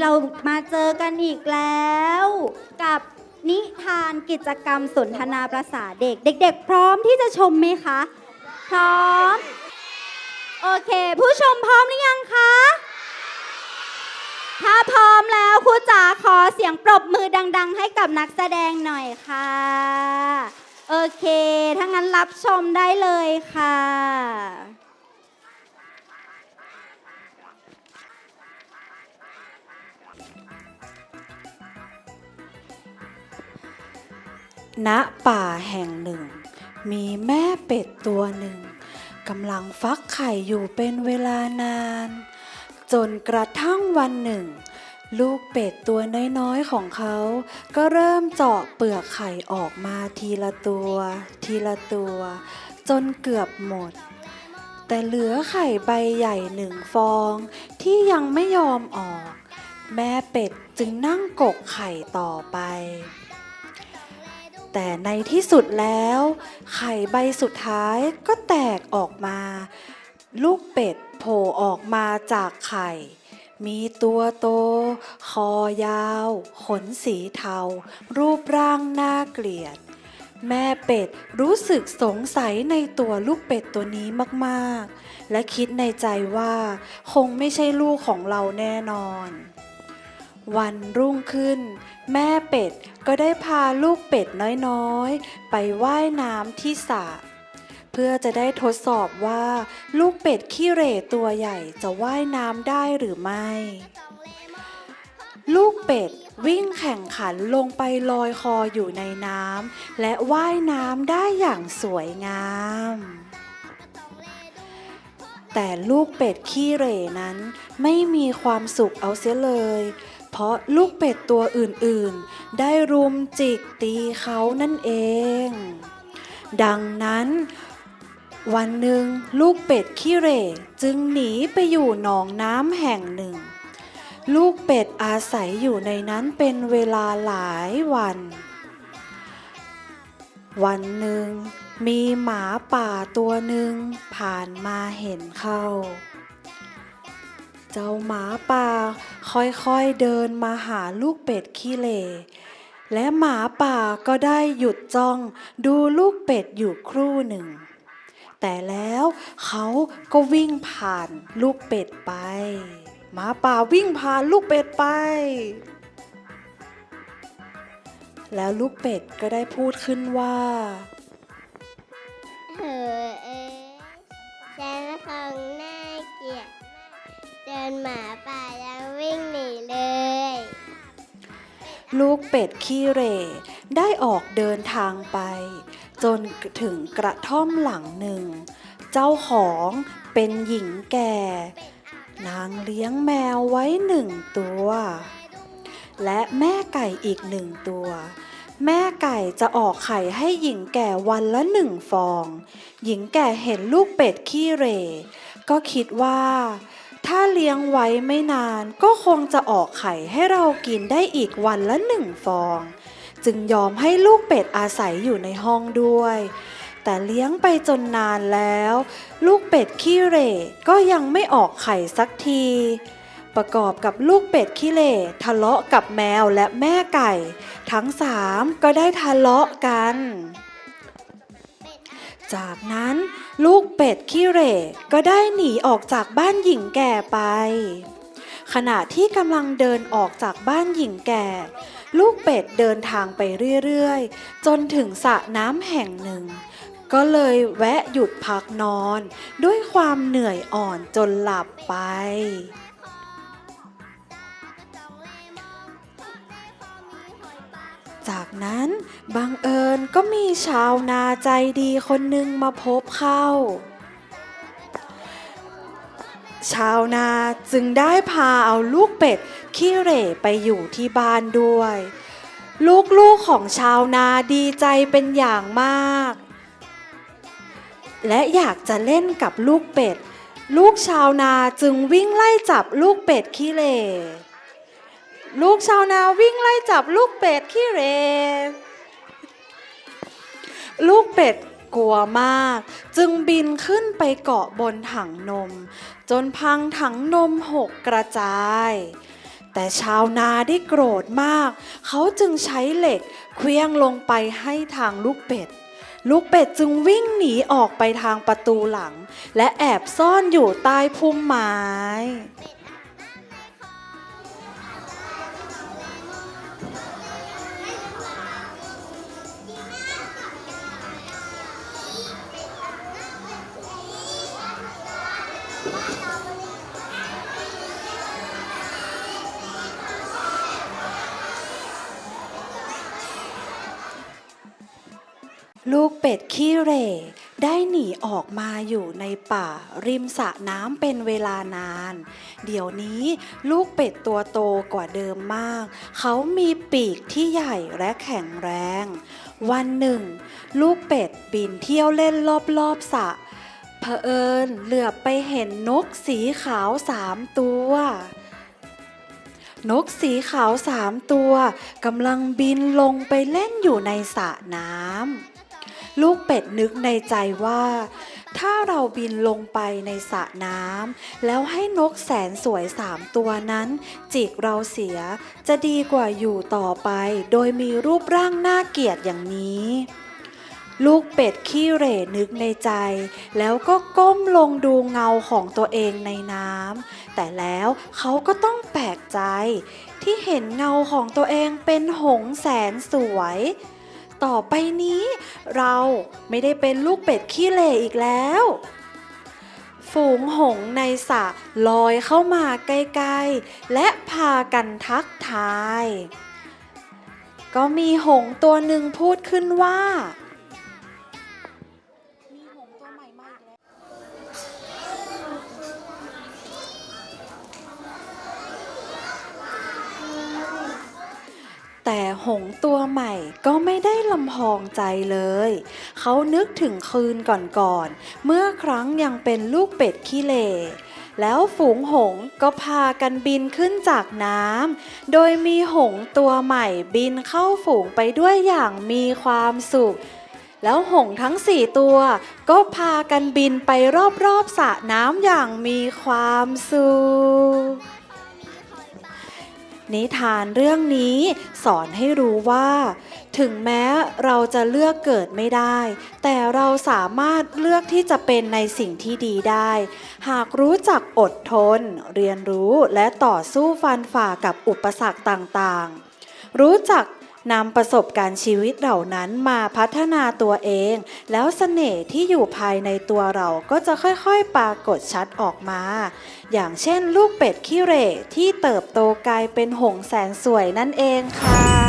เรามาเจอกันอีกแล้ว กับนิทานกิจกรรมสนทนาประษาเด็ก เด็ก ๆ พร้อมที่จะชมไหมคะ พร้อม โอเค ผู้ชมพร้อมหรือยังคะ ถ้าพร้อมแล้วครูจ๋าขอเสียงปรบมือดัง ๆ ให้กับนักแสดงหน่อยค่ะ โอเค ถ้างั้นรับชมได้เลยค่ะ ณป่าแห่งหนึ่ง มีแม่เป็ดตัวหนึ่งกำลังฟักไข่อยู่เป็นเวลานาน จนกระทั่งวันหนึ่ง ลูกเป็ดตัวน้อยๆของเขา ก็เริ่มเจาะเปลือกไข่ออกมาทีละตัว ทีละตัว จนเกือบหมด แต่เหลือไข่ใบใหญ่หนึ่งฟองที่ยังไม่ยอมออก แม่เป็ดจึงนั่งกกไข่ต่อไป แต่ในที่สุดแล้ว ไข่ใบสุดท้ายก็แตกออกมา ลูกเป็ดโผล่ออกมาจากไข่ มีตัวโต คอยาว ขนสีเทา รูปร่างน่าเกลียด แม่เป็ดรู้สึกสงสัยในตัวลูกเป็ดตัวนี้มาก ๆ และคิดในใจว่า คงไม่ใช่ลูกของเราแน่นอน วันรุ่งขึ้น แม่เป็ดก็ได้พาลูกเป็ดน้อยๆ ไปว่ายน้ำที่สระเพื่อจะได้ทดสอบว่า ลูกเป็ดขี้เหร่ตัวใหญ่จะว่ายน้ำได้หรือไม่ ลูกเป็ดวิ่งแข่งขันลงไปลอยคออยู่ในน้ำและว่ายน้ำได้อย่างสวยงาม แต่ลูกเป็ดขี้เหร่นั้นไม่มีความสุขเอาเสียเลย เพราะลูกเป็ดตัวอื่นๆ ได้รุมจิกตีเขานั่นเอง ดังนั้น วันหนึ่งลูกเป็ดขี้เหร่จึงหนีไปอยู่หนองน้ำแห่งหนึ่ง ลูกเป็ดอาศัยอยู่ในนั้นเป็นเวลาหลายวัน วันหนึ่งมีหมาป่าตัวหนึ่งผ่านมาเห็นเข้า เจ้าหมาป่าค่อยๆเดินมาหาลูกเป็ดขี้เหร่และหมาป่าก็ได้หยุดจ้องดูลูกเป็ดอยู่ครู่หนึ่ง แต่แล้วเขาก็วิ่งผ่านลูกเป็ดไป หมาป่าวิ่งผ่านลูกเป็ดไป แล้วลูกเป็ดก็ได้พูดขึ้นว่าเออเอ้ยฉันคงน่า มากเดินหมาป่ายังวิ่งหนีเลย ลูกเป็ดขี้เหร่ได้ออกเดินทางไป จนถึงกระท่อมหลังหนึ่ง เจ้าของเป็นหญิงแก่ นางเลี้ยงแมวไว้หนึ่งตัว และแม่ไก่อีกหนึ่งตัวแม่ไก่จะออกไข่ให้หญิงแก่วันละหนึ่งฟอง หญิงแก่เห็นลูกเป็ดขี้เรก็คิดว่า ถ้าเลี้ยงไว้ไม่นานก็คงจะออกไข่ให้เรากินได้อีกวันละหนึ่งฟอง จึงยอมให้ลูกเป็ดอาศัยอยู่ในห้องด้วย แต่เลี้ยงไปจนนานแล้ว ลูกเป็ดขี้เหร่ก็ยังไม่ออกไข่สักทีประกอบกับลูกเป็ดขี้เหร่ทะเลาะกับแมวและแม่ไก่ ทั้งสามก็ได้ทะเลาะกัน จากนั้นลูกเป็ดขี้เหร่ก็ได้หนีออกจากบ้านหญิงแก่ไป ขณะที่กำลังเดินออกจากบ้านหญิงแก่ ลูกเป็ดเดินทางไปเรื่อยๆ จนถึงสระน้ำแห่งหนึ่ง ก็เลยแวะหยุดพักนอน ด้วยความเหนื่อยอ่อนจนหลับไป จากนั้นบังเอิญก็มีชาวนาใจดีคนหนึ่งมาพบเข้า ชาวนาจึงได้พาเอาลูกเป็ดขี้เหร่ไปอยู่ที่บ้านด้วย ลูกๆของชาวนาดีใจเป็นอย่างมาก และอยากจะเล่นกับลูกเป็ด ลูกชาวนาจึงวิ่งไล่จับลูกเป็ดขี้เหร่ ลูกชาวนาวิ่งไล่จับลูกเป็ดขี้เรลูกเป็ดกลัวมาก จึงบินขึ้นไปเกาะบนถังนม จนพังถังนมหกกระจาย แต่ชาวนาได้โกรธมาก เขาจึงใช้เหล็กเคลี้ยงลงไปให้ทางลูกเป็ด ลูกเป็ดจึงวิ่งหนีออกไปทางประตูหลัง และแอบซ่อนอยู่ใต้พุ่มไม้ ลูกเป็ดขี้เหร่ได้หนีออกมาอยู่ในป่า ริมสระน้ำเป็นเวลานาน เดี๋ยวนี้ลูกเป็ดตัวโตกว่าเดิมมาก เขามีปีกที่ใหญ่และแข็งแรง วันหนึ่ง ลูกเป็ดบินเที่ยวเล่นรอบๆสระ เผอิญเหลือบไปเห็นนกสีขาวสามตัว นกสีขาวสามตัวกำลังบินลงไปเล่นอยู่ในสระน้ำลูกเป็ดนึกในใจว่า ถ้าเราบินลงไปในสระน้ำแล้วให้นกแสนสวยสามตัวนั้น จิกเราเสียจะดีกว่าอยู่ต่อไป โดยมีรูปร่างน่าเกียดอย่างนี้ ลูกเป็ดขี้เหร่นึกในใจ แล้วก็ก้มลงดูเงาของตัวเองในน้ำแต่แล้วเขาก็ต้องแปลกใจ ที่เห็นเงาของตัวเองเป็นหงส์แสนสวย ต่อไปนี้เราไม่ได้เป็นลูกเป็ดขี้เหร่อีกแล้วฝูงหงส์ในสระลอยเข้ามาใกล้ๆ และพากันทักทาย ก็มีหงส์ตัวหนึ่งพูดขึ้นว่า แต่หงตัวใหม่ก็ไม่ได้ลำพองใจเลย เขานึกถึงคืนก่อนๆ เมื่อครั้งยังเป็นลูกเป็ดขี้เหร่แล้วฝูงหงก็พากันบินขึ้นจากน้ำ โดยมีหงตัวใหม่บินเข้าฝูงไปด้วยอย่างมีความสุข แล้วหงทั้งสี่ตัวก็พากันบินไปรอบๆสระน้ำอย่างมีความสุข นิทานเรื่องนี้สอนให้รู้ว่า ถึงแม้เราจะเลือกเกิดไม่ได้ แต่เราสามารถเลือกที่จะเป็นในสิ่งที่ดีได้ หากรู้จักอดทน เรียนรู้และต่อสู้ฟันฝ่ากับอุปสรรคต่างๆ รู้จัก นำประสบการณ์ชีวิตเหล่านั้นมาพัฒนาตัวเอง แล้วเสน่ห์ที่อยู่ภายในตัวเราก็จะค่อยๆ ปรากฏชัดออกมา อย่างเช่นลูกเป็ดขี้เหร่ที่เติบโตกลายเป็นหงส์แสนสวยนั่นเองค่ะ